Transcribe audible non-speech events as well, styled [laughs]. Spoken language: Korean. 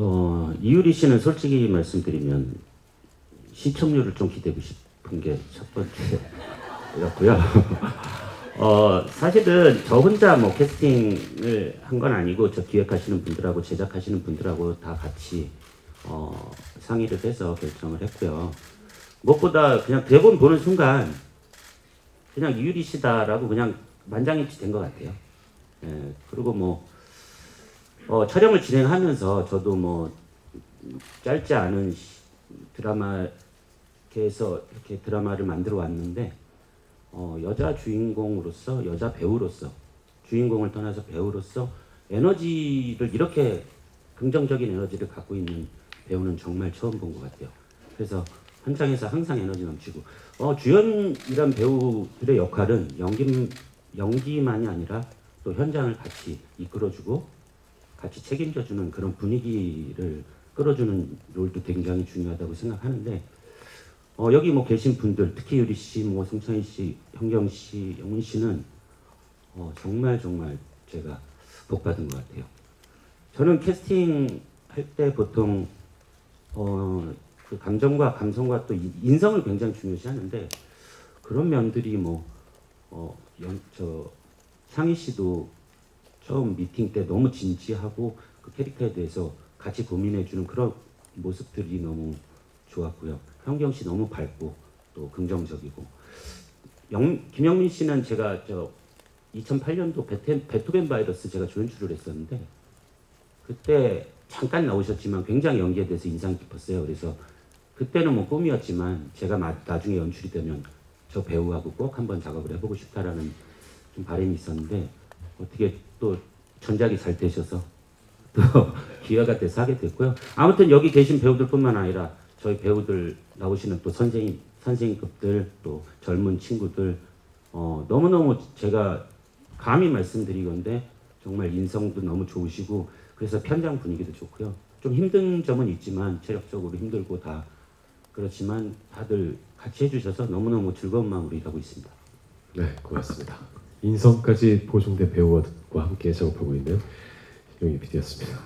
어, 이유리 씨는 솔직히 말씀드리면 시청률을 좀 기대고 싶은 게 첫 번째였고요. [laughs] 어, 사실은 저 혼자 뭐 캐스팅을 한 건 아니고 저 기획하시는 분들하고 제작하시는 분들하고 다 같이 어, 상의를 해서 결정을 했고요. 무엇보다 그냥 대본 보는 순간 그냥 이유리 씨다라고 그냥 만장일치 된 것 같아요. 예, 그리고 뭐 어, 촬영을 진행하면서 저도 뭐 짧지 않은 시- 드라마에서 이렇게 드라마를 만들어 왔는데 어, 여자 주인공으로서 여자 배우로서 주인공을 떠나서 배우로서 에너지를 이렇게 긍정적인 에너지를 갖고 있는 배우는 정말 처음 본 것 같아요. 그래서 현장에서 항상 에너지 넘치고 어, 주연이란 배우들의 역할은 연기 연기만이 아니라 또 현장을 같이 이끌어주고 같이 책임져주는 그런 분위기를 끌어주는 롤도 굉장히 중요하다고 생각하는데 어, 여기 뭐 계신 분들 특히 유리 씨, 뭐 송창희 씨, 현경 씨, 영훈 씨는 어, 정말 정말 제가 복 받은 것 같아요. 저는 캐스팅 할 때 보통 어, 그 감정과 감성과 또 이- 인성을 굉장히 중요시하는데 그런 면들이 뭐 어, 연, 저 상희 씨도 처음 미팅 때 너무 진지하고 그 캐릭터에 대해서 같이 고민해주는 그런 모습들이 너무 좋았고요. 현경 씨 너무 밝고 또 긍정적이고 영, 김영민 씨는 제가 저 2008년도 베테, 베토벤 바이러스 제가 조연출을 했었는데 그때 잠깐 나오셨지만 굉장히 연기에 대해서 인상 깊었어요. 그래서 그때는 뭐 꿈이었지만 제가 마- 나중에 연출이 되면 저 배우하고 꼭 한번 작업을 해보고 싶다라는 좀 바람이 있었는데 어떻게 또 전작이 잘 되셔서 또 [laughs] 기회가 돼서 하게 됐고요. 아무튼 여기 계신 배우들뿐만 아니라 저희 배우들 나오시는 또 선생님 선생님급들 또 젊은 친구들 어, 너무너무 제가 감히 말씀드리건데 정말 인성도 너무 좋으시고 그래서 편장 분위기도 좋고요. 좀 힘든 점은 있지만 체력적으로 힘들고 다 그렇지만 다들 같이 해주셔서 너무너무 즐거운 마음으로 일하고 있습니다. 네, 고맙습니다. 인성까지 보존된 배우와 함께 작업하고 있는 신용희 PD였습니다.